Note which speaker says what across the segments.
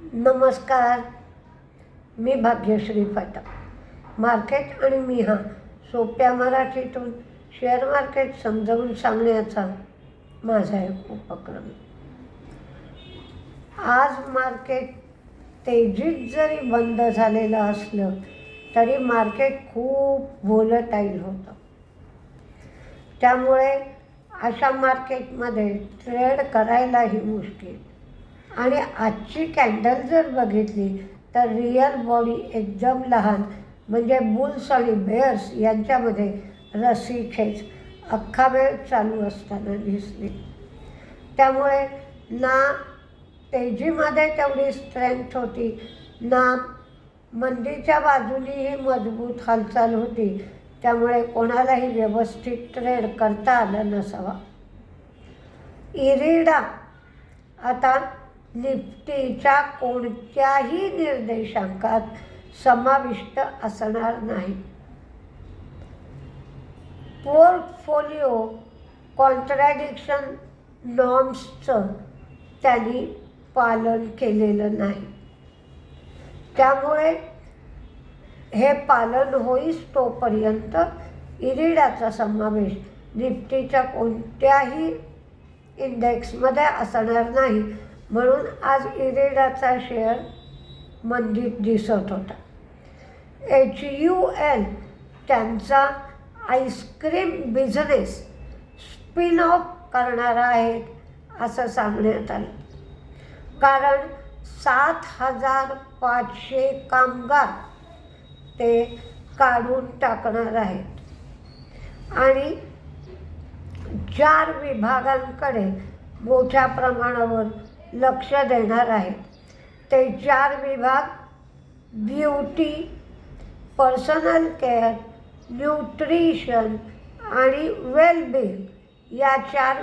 Speaker 1: नमस्कार. मी भाग्यश्री फाटक. मार्केट आणि मी हा सोप्या मराठीतून शेअर मार्केट समजावून सांगण्याचा माझा एक उपक्रम. आज मार्केट तेजीत जरी बंद झालेलं असलं तरी मार्केट खूप व्होलटाईल होतं. त्यामुळे अशा मार्केटमध्ये ट्रेड करायलाही मुश्किल. आणि आजची कॅन्डल जर बघितली तर रिअल बॉडी एकदम लहान म्हणजे बुल्स आणि बेअर्स यांच्यामध्ये रसी खेच अख्खा वेळ चालू असताना दिसली. त्यामुळे ना तेजीमध्ये तेवढी स्ट्रेंथ होती ना मंदीच्या बाजूनीही मजबूत हालचाल होती त्यामुळे कोणालाही व्यवस्थित ट्रेड करता आलं नसावा. इरिडा आता लिफ्टीच्या कोणत्याही निर्देशांकात समाविष्ट असणार नाही. पोर्टफोलिओ कॉन्ट्रॅडिक्शन नॉर्म्सचं त्यांनी पालन केलेलं नाही. त्यामुळे हे पालन होईस तोपर्यंत इरिडाचा समावेश निफ्टीच्या कोणत्याही इंडेक्समध्ये असणार नाही. म्हणून आज इरिडाचा शेअर मंदीत दिसत होता. एच यू एल त्यांचा ice cream business spin off करणार आहेत असं सांगण्यात आलं. कारण सात हजार पाचशे कामगार ते काढून टाकणार आहेत. आणि चार विभागांकडे मोठ्या प्रमाणावर लक्ष देणार आहेत ते चार विभाग ब्युटी पर्सनल केअर न्यूट्रिशन आणि वेलबिंग या चार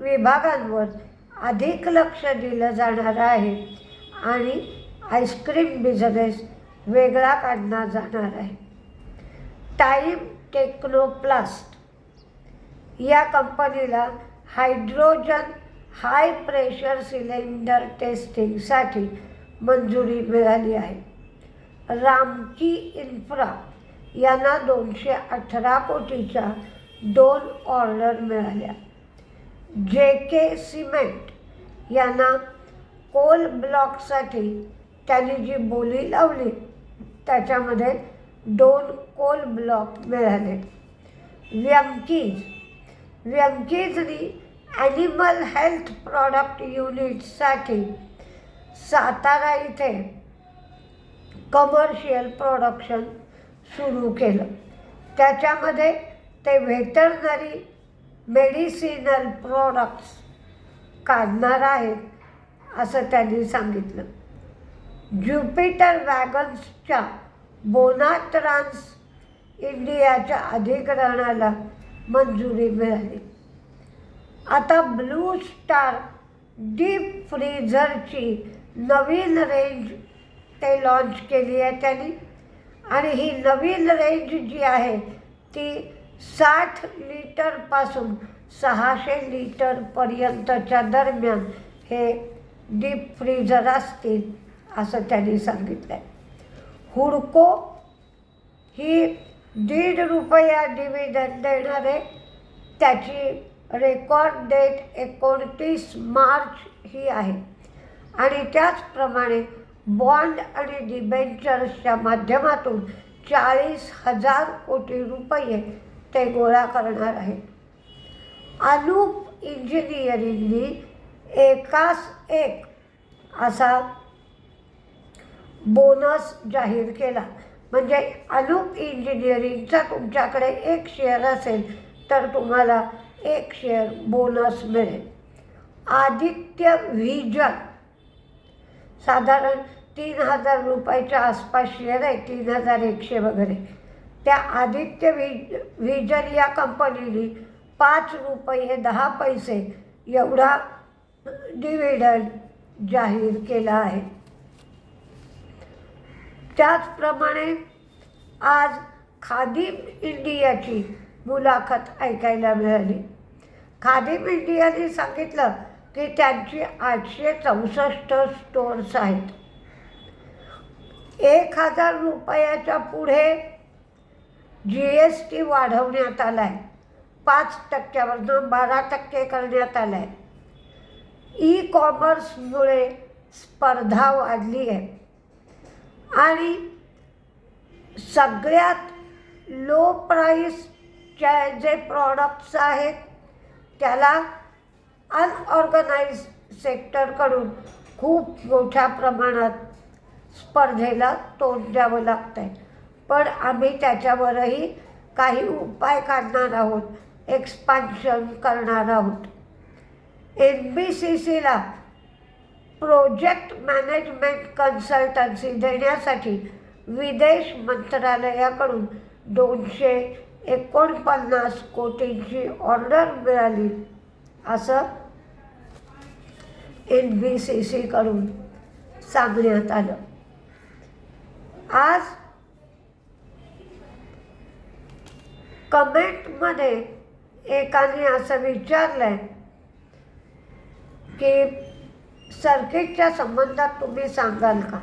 Speaker 1: विभागांवर अधिक लक्ष दिलं जाणार आहे आणि आईस्क्रीम बिझनेस वेगळा काढला जाणार आहे. टाईम टेक्नोप्लास्ट या कंपनीला हायड्रोजन हाय प्रेशर सिलेंडर टेस्टिंगसाठी मंजुरी मिळाली आहे. रामकी इन्फ्रा यांना दोनशे अठरा कोटीच्या दोन ऑर्डर मिळाल्या. जे के सिमेंट यांना कोल ब्लॉकसाठी त्यांनी जी बोली लावली त्याच्यामध्ये दोन कोल ब्लॉक मिळाले. व्यंकीज व्यंकीजनी ॲनिमल हेल्थ प्रॉडक्ट युनिटसाठी सातारा इथे कमर्शियल प्रोडक्शन सुरू केलं. त्याच्यामध्ये ते व्हेटरनरी मेडिसिनल प्रॉडक्ट्स काढणार आहेत असं त्यांनी सांगितलं. ज्युपिटर वॅगन्सच्या बोनाट्रान्स इंडियाच्या अधिग्रहणाला मंजुरी मिळाली. आता ब्लू स्टार डीप फ्रीझरची नवीन रेंज ते लॉन्च केली आहे त्यांनी. आणि ही नवीन रेंज जी आहे ती साठ लिटरपासून सहाशे लिटरपर्यंतच्या दरम्यान हे डीप फ्रीझर असतील असं त्यांनी सांगितलं आहे हुडको ही दीड रुपया डिव्हिडंड देणारे त्याची रेकॉर्ड डेट एकोणतीस मार्च ही आहे. आणि त्याचप्रमाणे बॉन्ड आणि डिबेंचर्सच्या माध्यमातून चाळीस हजार कोटी रुपये ते गोळा करणार आहेत. अनूप इंजिनिअरिंगनी एकास एक असा बोनस जाहीर केला. म्हणजे अनूप इंजिनिअरिंगचा तुमच्याकडे एक शेअर असेल तर तुम्हाला एक शेअर बोनस मिळेल. आदित्य व्हिजन साधारण तीन हजार रुपयाच्या आसपास शेअर आहे तीन हजार एकशे वगैरे. त्या आदित्य व्हिज व्हिजन या कंपनीने पाच रुपये दहा पैसे एवढा डिव्हिडंड जाहीर केला आहे. त्याचप्रमाणे आज खादिम इंडियाची मुलाखत ऐकायला मिळाली. खादी इंडियाने सांगितलं की त्यांची आठशे चौसष्ट स्टोअर्स आहेत. एक हजार रुपयाच्या पुढे जी एस टी वाढवण्यात आला आहे पाच टक्क्यावरनं बारा टक्के करण्यात आला आहे ई कॉमर्समुळे स्पर्धा वाढली आहे. आणि सगळ्यात लो प्राईसच्या जे प्रॉडक्ट्स आहेत त्याला अनऑर्गनाइज सेक्टरकडून खूप मोठ्या प्रमाणात स्पर्धेला तोंड द्यावं लागतं आहे पण आम्ही त्याच्यावरही काही उपाय काढणार आहोत एक्सपान्शन करणार आहोत. एन बी सी सीला प्रोजेक्ट मॅनेजमेंट कन्सल्टन्सी देण्यासाठी विदेश मंत्रालयाकडून दोनशे एकोणपन्नास कोटींची ऑर्डर मिळाली असं एन बी सी सीकडून सांगण्यात आलं. आज कमेंटमध्ये एकाने असं विचारलं आहे की सर्किटच्या संबंधात तुम्ही सांगाल का?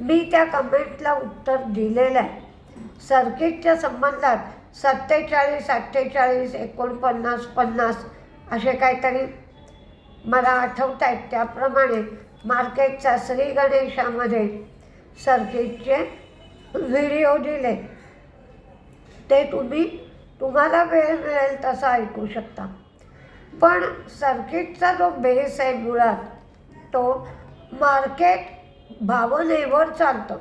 Speaker 1: मी त्या कमेंटला उत्तर दिलेलं आहे. सर्किटच्या संबंधात सत्तेचाळीस अठ्ठेचाळीस एकोणपन्नास पन्नास असे काहीतरी मला आठवत आहेत त्याप्रमाणे मार्केटच्या श्री गणेशामध्ये सर्किटचे व्हिडिओ दिले. ते तुम्ही तुम्हाला वेळ मिळेल तसा ऐकू शकता. पण सर्किटचा जो बेस आहे मुळात तो मार्केट भावनेवर चालतं.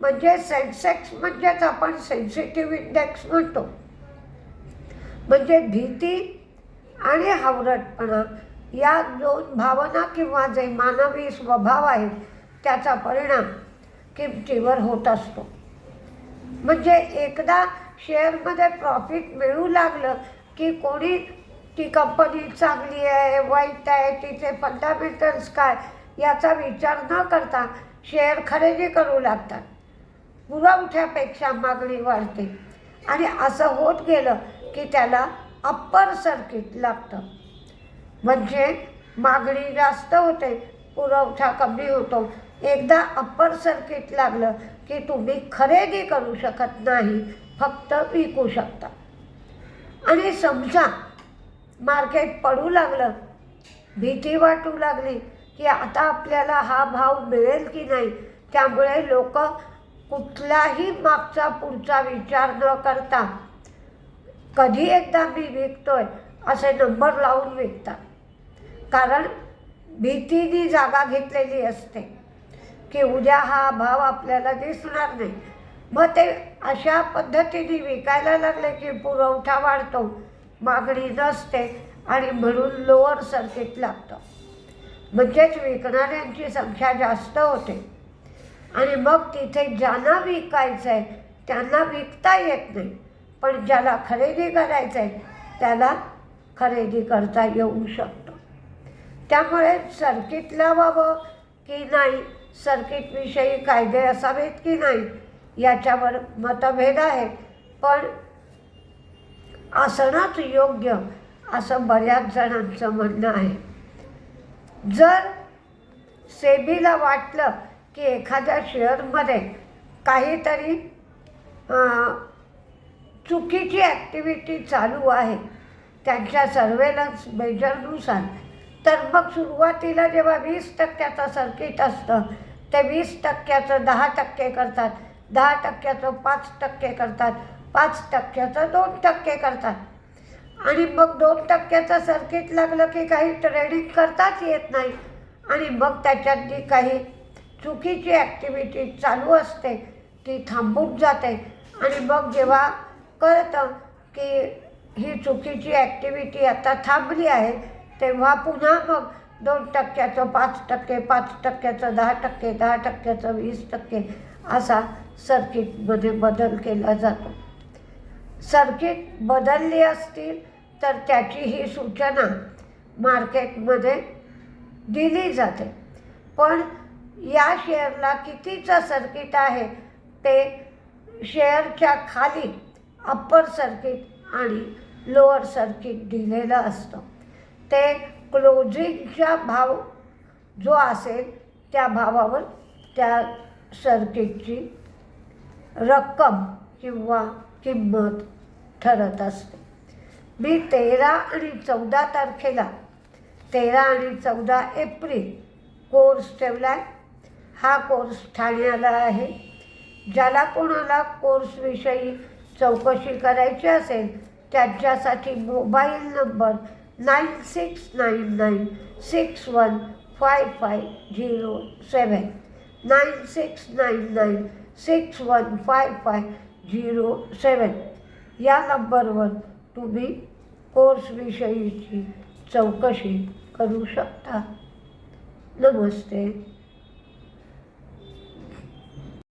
Speaker 1: म्हणजे सेन्सेक्स म्हणजेच आपण सेन्सिटिव्ह इंडेक्स म्हणतो. म्हणजे भीती आणि हावरटपणा या दोन भावना किंवा जे मानवी स्वभाव आहेत त्याचा परिणाम किमतीवर होत असतो. म्हणजे एकदा शेअरमध्ये प्रॉफिट मिळू लागलं की कोणी ती कंपनी चांगली आहे वाईट आहे तिचे फंडामेंटल्स काय याचा विचार न करता शेअर खरेदी करू लागतात. पुरवठ्यापेक्षा मागणी वाढते. आणि असं होत गेलं की त्याला अप्पर सर्किट लागतं. म्हणजे मागणी जास्त होते पुरवठा कमी होतो. एकदा अप्पर सर्किट लागलं की तुम्ही खरेदी करू शकत नाही फक्त विकू शकता. आणि समजा मार्केट पडू लागलं भीती वाटू लागली की आता आपल्याला हा भाव मिळेल की नाही त्यामुळे लोक कुठलाही मागचा पुढचा विचार न करता कधी एकदा मी विकतोय असे नंबर लावून विकतात. कारण भीतीनी जागा घेतलेली असते की उद्या हा भाव आपल्याला दिसणार नाही. मग ते अशा पद्धतीने विकायला लागले की पुरवठा वाढतो मागणी नसते आणि म्हणून लोअर सर्किट लागतं. म्हणजेच विकणाऱ्यांची संख्या जास्त होते. आणि मग तिथे ज्यांना विकायचं आहे त्यांना विकता येत नाही. पण ज्याला खरेदी करायचं आहे त्याला खरेदी करता येऊ शकतो. त्यामुळे सर्किट लावावं की नाही सर्किटविषयी कायदे असावेत की नाही याच्यावर मतभेद आहेत. पण असणंच योग्य असं बऱ्याच जणांचं म्हणणं आहे. जर सेबीला वाटलं की एखाद्या शेअरमध्ये काहीतरी चुकीची ॲक्टिव्हिटी चालू आहे त्यांच्या सर्वेलन्स मेजरनुसार तर मग सुरुवातीला जेव्हा वीस टक्क्याचं सर्किट असतं ते वीस टक्क्याचं दहा टक्के करतात दहा टक्क्याचं पाच टक्के करतात पाच टक्क्याचं दोन टक्के करतात. आणि मग दोन टक्क्याचं सर्किट लागलं की काही ट्रेडिंग करताच येत नाही. आणि मग त्याच्यातली काही चुकीची ॲक्टिव्हिटी चालू असते ती थांबून जाते. आणि मग जेव्हा कळतं की ही चुकीची ॲक्टिव्हिटी आता थांबली आहे तेव्हा पुन्हा मग दोन टक्क्याचं पाच टक्के पाच टक्क्याचं दहा टक्के दहा टक्क्याचं वीस टक्के असा सर्किटमध्ये बदल केला जातो. सर्किट बदलली असतील तर त्याची ही सूचना मार्केटमध्ये दिली जाते. पण या शेअरला कितीचं सर्किट आहे? ते शेअरच्या खाली अप्पर सर्किट आणि लोअर सर्किट दिलेलं असतं. ते क्लोजिंगचा भाव जो असेल त्या भावावर त्या सर्किटची रक्कम किंवा किंमत ठरत असते. मी तेरा आणि चौदा तारखेला तेरा आणि चौदा एप्रिल कोर्स ठेवला आहे हा कोर्स ठाण्याला आहे. ज्याला कोणाला कोर्सविषयी चौकशी करायची असेल त्यांच्यासाठी mobile number nine six nine nine six one five five zero seven nine six nine nine six one five five zero seven या नंबरवर तुम्ही कोर्सविषयीची चौकशी करू शकता. नमस्ते.